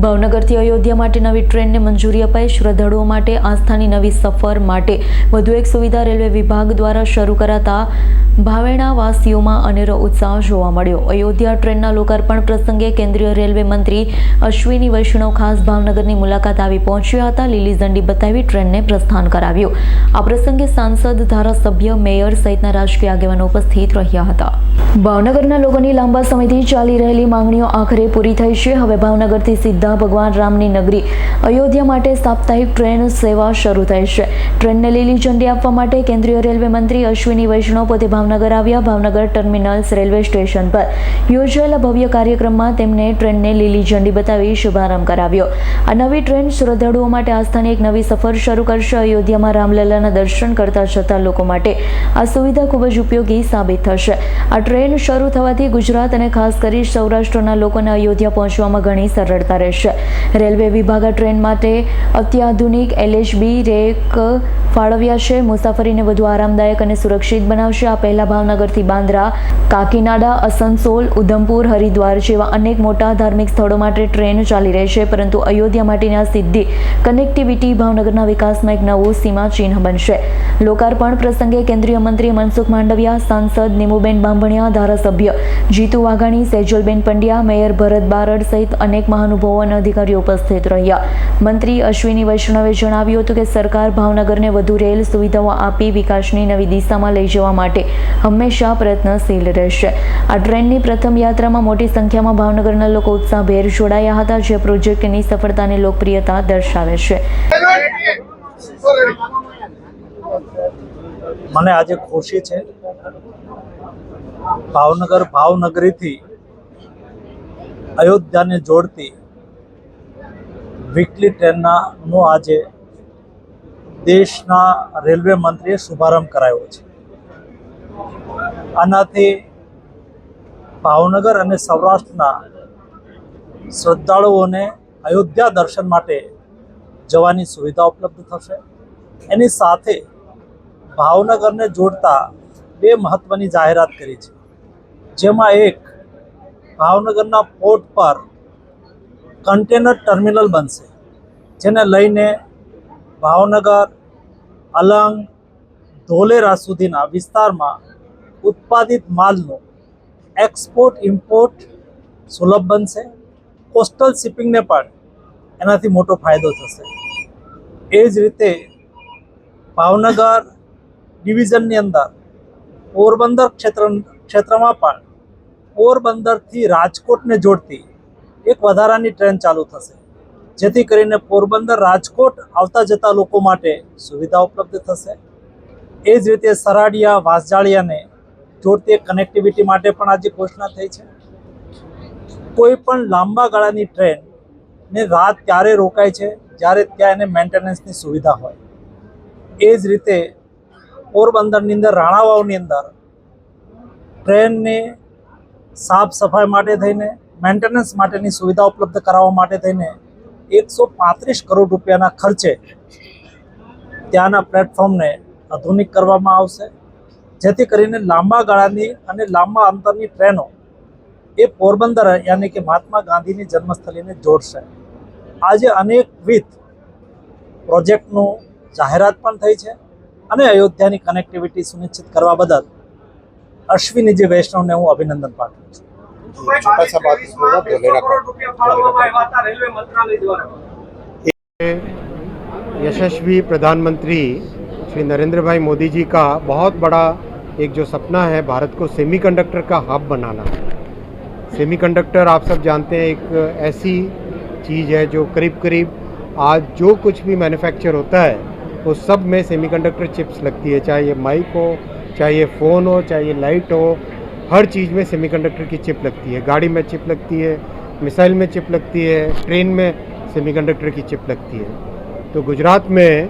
ભાવનગરથી અયોધ્યા માટે નવી ટ્રેનને મંજૂરી અપાઈ. શ્રદ્ધાળુઓ માટે આસ્થાની નવી સફર માટે વધુ એક સુવિધા રેલવે વિભાગ દ્વારા શરૂ કરાતા ભાવેણાવાસીઓમાં અનેરો ઉત્સાહ જોવા મળ્યો. અયોધ્યા ટ્રેનના લોકાર્પણ પ્રસંગે કેન્દ્રીય રેલવે મંત્રી અશ્વિની વૈષ્ણવ ખાસ ભાવનગરની મુલાકાત આવી પહોંચ્યા હતા. લીલી ઝંડી બતાવી ટ્રેનને પ્રસ્થાન કરાવ્યું. આ પ્રસંગે સાંસદ, ધારાસભ્ય, મેયર સહિતના રાજકીય આગેવાનો ઉપસ્થિત રહ્યા હતા. ભાવનગરના લોકોની લાંબા સમયથી ચાલી રહેલી માંગણીઓ આખરે પૂરી થઈ છે. હવે ભાવનગરથી સીધા ભગવાન રામની નગરી અયોધ્યા માટે સાપ્તાહિક ટ્રેન સેવા શરૂ થઈ છે. ટ્રેનને લીલી ઝંડી આપવા માટે કેન્દ્રીય રેલવે મંત્રી અશ્વિની વૈષ્ણવ પોતે ભાવનગર આવ્યા. ભાવનગર ટર્મિનલ્સ રેલવે સ્ટેશન પર યોજાયેલા ભવ્ય કાર્યક્રમમાં તેમને ટ્રેનને લીલી ઝંડી બતાવી શુભારંભ કરાવ્યો. આ નવી ટ્રેન શ્રદ્ધાળુઓ માટે આસ્થાની એક નવી સફર શરૂ કરશે. અયોધ્યામાં રામલલ્લાના દર્શન કરતા જતા લોકો માટે આ સુવિધા ખૂબ જ ઉપયોગી સાબિત થશે. આ ટ્રેન શરૂ થવાથી ગુજરાત અને ખાસ કરી સૌરાષ્ટ્રના લોકોને અયોધ્યા પહોંચવામાં ઘણી સરળતા રહેશે. રેલવે વિભાગ ટ્રેન માટે અત્યાધુનિક એલએચબી રેક ફાળવ્યા છે. મુસાફરીને વધુ આરામદાયક અને સુરક્ષિત બનાવશે. આ પહેલા ભાવનગરથી બાંદ્રા, કાકીનાડા, અસનસોલ, ઉધમપુર, હરિદ્વાર જેવા અનેક મોટા ધાર્મિક સ્થળો માટે ટ્રેન ચાલી રહી છે. પરંતુ અયોધ્યા માટેની આ સિદ્ધિ કનેક્ટિવિટી ભાવનગરના વિકાસમાં એક નવું સીમાચિહ્ન બનશે. લોકાર્પણ પ્રસંગે કેન્દ્રીય મંત્રી મનસુખ માંડવિયા, સાંસદ નીમુબેન બાંભણિયા, ધારાસભ્ય જીતુ વાઘાણી, સેજલબેન પંડ્યા, મેયર ભરત બારડ સહિત અનેક મહાનુભાવો અને અધિકારીઓ ઉપસ્થિત રહ્યા. મંત્રી અશ્વિની વૈષ્ણવે જણાવ્યું હતું કે સરકાર ભાવનગરને વધુ રેલ સુવિધાઓ આપી વિકાસની નવી દિશામાં લઈ જવા માટે હંમેશા પ્રયત્નશીલ રહેશે. આ ટ્રેનની પ્રથમ યાત્રામાં મોટી સંખ્યામાં ભાવનગરના લોકો ઉત્સાહભેર જોડાયા હતા, જે પ્રોજેક્ટની સફળતાની લોકપ્રિયતા દર્શાવે છે. મને આજે ખુશી છે, ભાવનગર ભાવનગરીથી અયોધ્યાને જોડતી વીકલી ટ્રેનના આજે દેશના રેલવે મંત્રીએ શુભારંભ કરાયો છે. આનાથી ભાવનગર અને સૌરાષ્ટ્રના શ્રદ્ધાળુઓને અયોધ્યા દર્શન માટે જવાની સુવિધા ઉપલબ્ધ થશે. એની સાથે ભાવનગરને જોડતા બે મહત્વની જાહેરાત કરી છે. જેમાં એક ભાવનગરના પોર્ટ પર કન્ટેનર ટર્મિનલ બનશે. જેને લઈને ભાવનગર, અલંગ ધોલેરા સુધીના વિસ્તારમાં ઉત્પાદિત માલનું એક્સપોર્ટ ઇમ્પોર્ટ સુલભ બનશે. કોસ્ટલ શિપિંગને પણ એનાથી મોટો ફાયદો થશે. એ જ રીતે ભાવનગર ડિવિઝનની અંદર પોરબંદર ક્ષેત્ર, ક્ષેત્રમાં પણ પોરબંદરથી રાજકોટને જોડતી એક વધારાની ટ્રેન ચાલુ થશે. જેથી કરીને પોરબંદર રાજકોટ આવતા જતા લોકો માટે સુવિધા ઉપલબ્ધ થશે. એ જ રીતે સરાડિયા, વાસજાળિયાને જોડતી કનેક્ટિવિટી માટે પણ આજે ઘોષણા થઈ છે. કોઈ પણ લાંબા ગાળાની ટ્રેન ને રાત ત્યારે રોકાય છે, જ્યારે ત્યાં એને મેન્ટેનન્સની સુવિધા હોય. એ જ રીતે પોરબંદરની અંદર, રાણાવાવની અંદર ટ્રેનને સાફ સફાઈ માટે થઈને, મેન્ટેનન્સ માટેની સુવિધા ઉપલબ્ધ કરાવવા માટે થઈને એકસો પાંત્રીસ કરોડ રૂપિયાના ખર્ચે ત્યાંના પ્લેટફોર્મને આધુનિક કરવામાં આવશે. જેથી કરીને લાંબા ગાળાની અને લાંબા અંતરની ટ્રેનો એ પોરબંદર યાની કે મહાત્મા ગાંધીની જન્મસ્થળીને જોડશે. આજે અનેકવિધ પ્રોજેક્ટનું જાહેરાત પણ થઈ છે અને અયોધ્યાની કનેક્ટિવિટી સુનિશ્ચિત કરવા બદલ અશ્વિનીજી વૈષ્ણવને હું અભિનંદન પાઠવું છું. यशस्वी प्रधानमंत्री श्री नरेंद्र भाई मोदी जी का बहुत बड़ा एक जो सपना है, भारत को सेमीकंडक्टर का हब बनाना। सेमीकंडक्टर आप सब जानते हैं, एक ऐसी चीज़ है जो करीब करीब आज जो कुछ भी मैन्युफैक्चर होता है, वो सब में सेमीकंडक्टर चिप्स लगती है। चाहे ये माइक हो, चाहे ये फ़ोन हो, चाहे ये लाइट हो हर चीज़ में सेमीकंडक्टर की चिप लगती है। गाड़ी में चिप लगती है मिसाइल में चिप लगती है ट्रेन में सेमीकंडक्टर की चिप लगती है। तो गुजरात में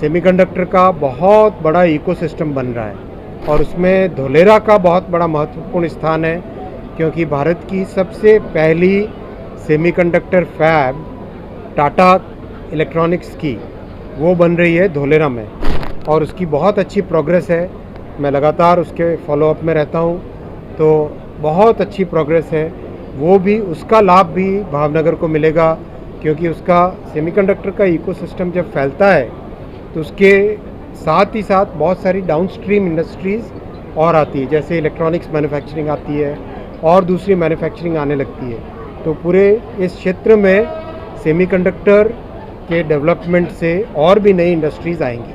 सेमीकंडक्टर का बहुत बड़ा इकोसिस्टम बन रहा है और उसमें धोलेरा का बहुत बड़ा महत्वपूर्ण स्थान है क्योंकि भारत की सबसे पहली सेमीकंडक्टर फैब टाटा इलेक्ट्रॉनिक्स की वो बन रही है धोलेरा में और उसकी बहुत अच्छी प्रोग्रेस है। मैं लगातार उसके फॉलोअप में रहता हूँ। तो बहुत अच्छी प्रोग्रेस है। वो भी, उसका लाभ भी भावनगर को मिलेगा, क्योंकि उसका सेमीकंडक्टर का इकोसिस्टम जब फैलता है तो उसके साथ ही साथ बहुत सारी डाउनस्ट्रीम इंडस्ट्रीज़ और आती है। जैसे इलेक्ट्रॉनिक्स मैन्युफैक्चरिंग आती है और दूसरी मैन्युफैक्चरिंग आने लगती है। तो पूरे इस क्षेत्र में सेमीकंडक्टर के डेवलपमेंट से और भी नई इंडस्ट्रीज़ आएँगी।